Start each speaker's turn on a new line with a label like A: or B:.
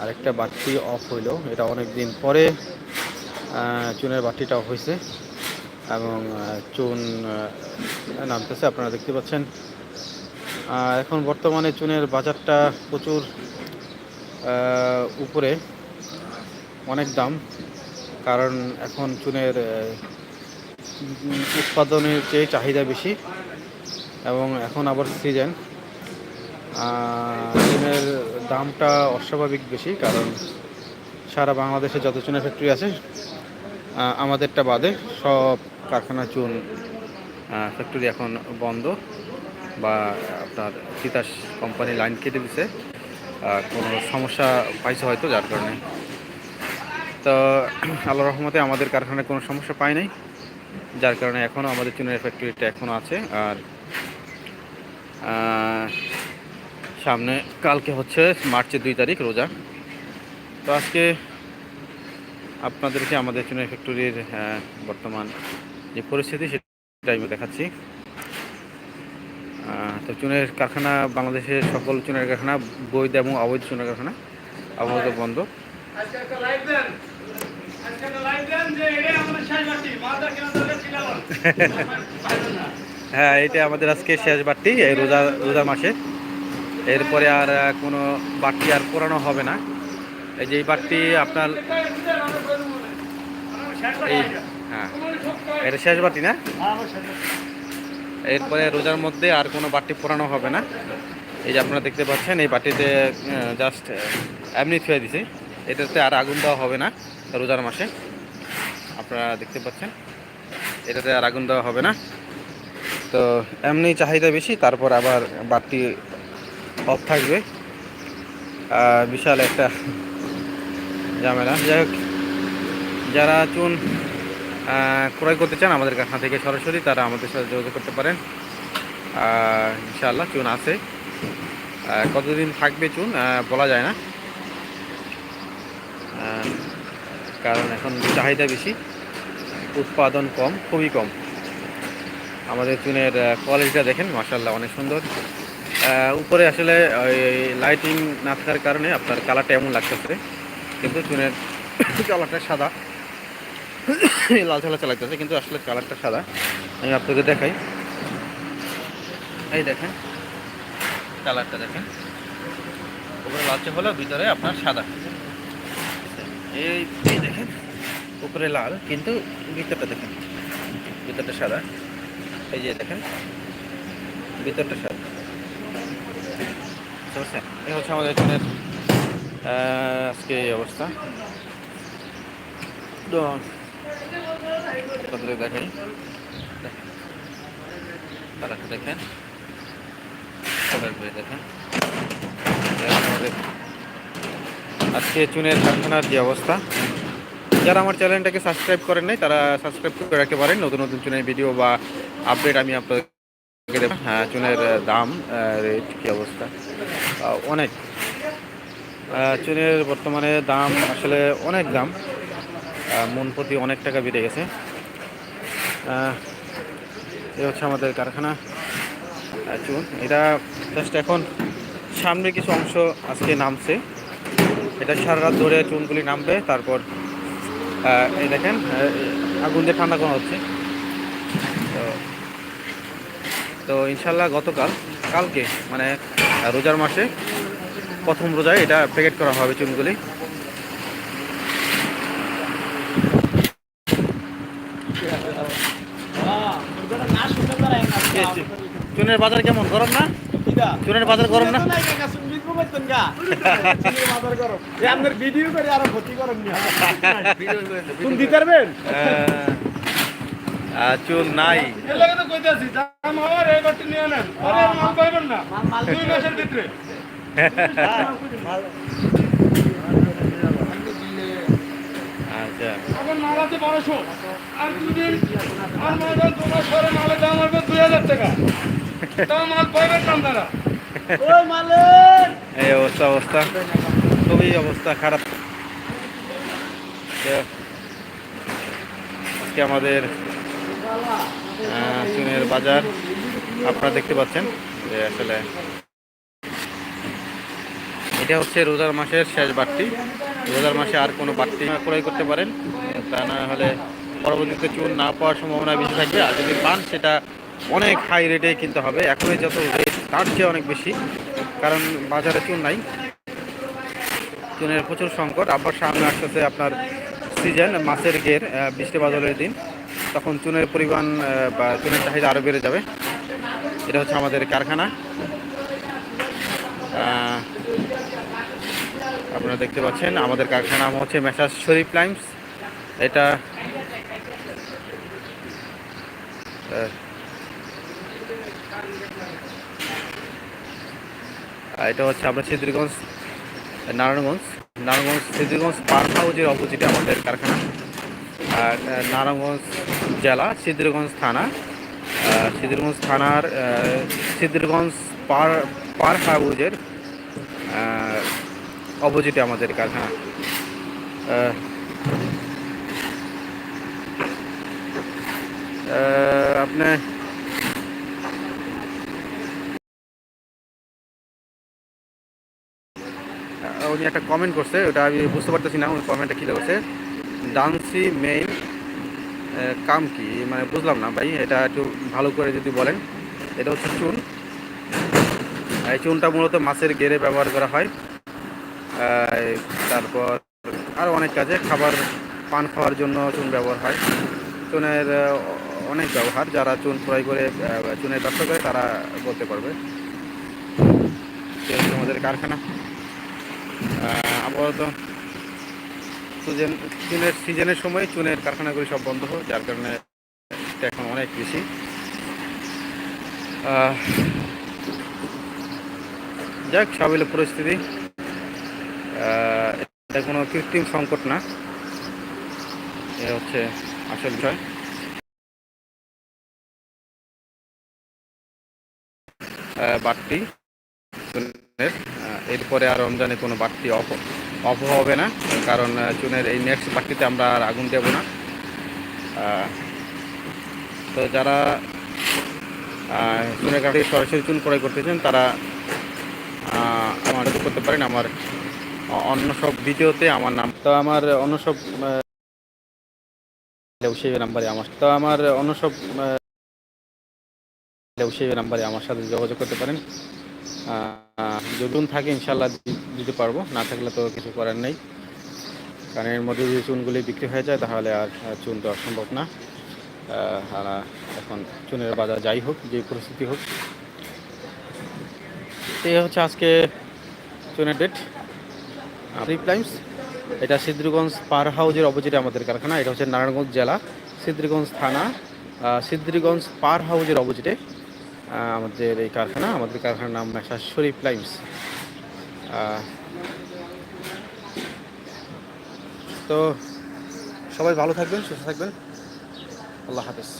A: আরেকটা বাটটি অফ হইল। এটা অনেক দিন পরে চুনের বাটিটা অফ হয়েছে এবং চুন নামতেছে, আপনারা দেখতে পাচ্ছেন। এখন বর্তমানে চুনের বাজারটা প্রচুর উপরে, অনেক দাম। কারণ এখন চুনের উৎপাদনের চেয়ে চাহিদা বেশি এবং এখন আবার সিজন চুনের দামটা অস্বাভাবিক বেশি, কারণ সারা বাংলাদেশে যত চুনের ফ্যাক্টরি আছে আমাদেরটা বাদে সব কারখানা চুন ফ্যাক্টরি এখন বন্ধ বা আপনার তিতাস কোম্পানি লাইন কেটে দিছে কোনো সমস্যা পাইছে হয়তো যার কারণে। তো আল্লাহ রহমতে আমাদের কারখানায় কোনো সমস্যা পাই নাই, যার কারণে এখনও আমাদের চুনের ফ্যাক্টরিটা এখনও আছে, আর সামনে কালকে হচ্ছে মার্চের দুই তারিখ রোজা। তো আজকে আপনাদেরকে আমাদের চুনের ফ্যাক্টরির বর্তমান যে পরিস্থিতি সেটা আমি দেখাচ্ছি। তো চুনের কারখানা বাংলাদেশের সকল চুনের কারখানা বৈধ এবং অবৈধ চুনের কারখানা আপাতত বন্ধ। হ্যাঁ এটা আমাদের আজকে শেষ বাড়তি এই রোজা রোজা মাসে। এরপরে আর কোনো বাড়তি আর পুরানো হবে না। এই যে এই বাড়তি আপনার এই হ্যাঁ এটা শেষ বাটি না? এরপরে রোজার মধ্যে আর কোনো বাটি পোড়ানো হবে না। এই যে আপনারা দেখতে পাচ্ছেন, এই বাটিতে জাস্ট এমনি থুয়ে দিছে। এটাতে আর আগুন দেওয়া হবে না রোজার মাসে। আপনারা দেখতে পাচ্ছেন, এটাতে আর আগুন দেওয়া হবে না। তো এমনি চাহিদা বেশি, তারপর আবার বাড়তি অফ থাকবে। বিশাল একটা ঝামেলা। যাই হোক যারা চুন ক্রয় করতে চান আমাদের কারখানা থেকে সরাসরি তারা আমাদের সাথে যোগাযোগ করতে পারেন। আহ, ইনশাআল্লাহ চুন আছে। কতদিন থাকবে চুন বলা যায় না। কারণ এখন চাহিদা বেশি উৎপাদন কম খুবই কম। আমাদের চুনের কোয়ালিটিটা দেখেন মাসাল্লাহ অনেক সুন্দর। উপরে আসলে লাইটিং না থাকার কারণে আপনার কালারটা এমন লাগতেছে। কিন্তু চুনের কালারটা সাদা। লাল ছালা চালাইতেছে কিন্তু আসলে কালারটা সাদা। আমি আপনাকে দেখাই। এই দেখেন, কালারটা দেখেন। উপরে লালচে হলো, ভিতরে আপনার সাদা। এই দেখেন, উপরে লাল, কিন্তু ভিতরটা দেখেন। ভিতরটা সাদা। এই যে দেখেন, ভিতরটা সাদা। বুঝতে? এই হচ্ছে আমাদের এখানের আজকে এই অবস্থা। তো আপনাদের দেখাই। দেখেন। আমাদের আজকে চুনের কারখানার যে অবস্থা। যারা আমার চ্যানেলটাকে সাবস্ক্রাইব করেন নাই, তারা সাবস্ক্রাইব করে রাখতে পারেন। নতুন নতুন চুনের ভিডিও বা আপডেট আমি আপনাদেরকে দেব। হ্যাঁ চুনের দাম রেট কী অবস্থা। অনেক। চুনের বর্তমানে দাম আসলে অনেক দাম। মন প্রতি অনেক টাকা বেড়ে গেছে। এই হচ্ছে আমাদের কারখানা চুন। এটা জাস্ট এখন সামনে কিছু অংশ আজকে নামছে। এটা সারা রাত ধরে চুনগুলি নামবে। তারপর এই দেখেন আগুন দিয়ে ঠান্ডা করা হচ্ছে। তো তো ইনশাল্লাহ গতকাল, কালকে মানে রোজার মাসে প্রথম রোজায় এটা প্যাকেট করা হবে চুনগুলি। চুনের বাজার কেমন? গরম না? চুনের বাজার গরম না?
B: ভিডিও করে আরও ক্ষতি করেন দিতে পারবেন?
A: আহ, নাই।
B: এই
A: আচ্ছা। অবস্থা অবস্থা। খুবই অবস্থা খারাপ। আজকে আমাদের চুনের বাজার। আপনারা দেখতে পাচ্ছেন যে আসলে এটা হচ্ছে রোজার মাসের শেষ বাড়তি। রোজার মাসে আর কোনো বাড়তি ক্রয় করতে পারেন। তা না হলে পরবর্তীতে চুন না পাওয়ার সম্ভাবনা বেশি থাকবে। আর যদি পান, সেটা অনেক হাই রেটে কিনতে হবে। এখনই যত রেট তার চেয়ে অনেক বেশি। কারণ বাজারে চুন নাই। চুনের প্রচুর সংকট। আবার সামনে আসতেছে আপনার সিজন মাছের গের বৃষ্টি বাদলের দিন। তখন চুনের পরিমাণ বা চুনের চাহিদা আরও বেড়ে যাবে। এটা হচ্ছে আমাদের কারখানা। আপনারা দেখতে পাচ্ছেন, আমাদের কারখানা হচ্ছে মেসাজ শরীফ লাইমস। এটা এটা হচ্ছে আমরা সিদ্ধিরগঞ্জ, নারায়ণগঞ্জ। নারায়ণগঞ্জ, সিদ্ধিরগঞ্জ পার্ক হাউজের অপোজিটে আমাদের কারখানা। নারায়ণগঞ্জ জেলা সিদ্ধিরগঞ্জ থানা। সিদ্ধিরগঞ্জ থানার সিদ্ধিরগঞ্জ পার পার হাউজের অপোজিটে আমাদের কারখানা। আহ, আপনি উনি একটা কমেন্ট করছে ওটা আমি বুঝতে পারতেছি না উনি কমেন্টটা কী করছে? ডান্সি মেইন কাম কি? মানে বুঝলাম না ভাই, এটা একটু ভালো করে যদি বলেন। এটা হচ্ছে চুন। এই চুনটা মূলত মাছের গেরে ব্যবহার করা হয়। তারপর আরও অনেক কাজে খাবার, পান খাওয়ার জন্য চুন ব্যবহার হয়। চুনের অনেক ব্যবহার, যারা চুন ক্রয় করে চুনের ব্যবসা করে, তারা বলতে পারবে। আমাদের কারখানা। আপাতত চুনের সিজনের সময় চুনের কারখানাগুলি সব বন্ধ হয়, যার কারণে এখন অনেক বেশি। যাক সাবিল পরিস্থিতি। এটা কোনো কৃত্রিম সংকট না। এ হচ্ছে আসল বিষয়। বাড়তি এরপরে আর রমজানে কোনো বাড়তি অফ অফ হবে না, কারণ চুনের এই নেক্সট বাড়তিতে আমরা আর আগুন দেব না। তো যারা চুনের কাঠি সরাসরি চুন ক্রয় করতেছেন তারা আমার করতে পারেন। আমার অন্য সব ভিডিওতে আমার নাম, তো আমার অন্য সব সেই নাম্বারে আমার, তো আমার অন্য সব সেই নাম্বারে আমার সাথে যোগাযোগ করতে পারেন। যদি চুন থাকে ইনশাল্লাহ দিতে পারব। না থাকলে তো কিছু করার নেই। কারণ এর মধ্যে যদি চুনগুলি বিক্রি হয়ে যায়, তাহলে আর চুন দেওয়া সম্ভব না। এখন চুনের বাজার যাই হোক, যে পরিস্থিতি হোক। এই হচ্ছে আজকে চুনের ডেট লাইমস এটা সিদ্ধিরগঞ্জ পার হাউজের অপোজিটে আমাদের কারখানা। এটা হচ্ছে নারায়ণগঞ্জ জেলা, সিদ্ধিরগঞ্জ থানা। সিদ্ধিরগঞ্জ পার হাউজের অপোজিটে। আমাদের এই কারখানা, আমাদের কারখানার নাম মেশা শরীফ লাইমস। তো সবাই ভালো থাকবেন, সুস্থ থাকবেন। আল্লাহ হাফেজ।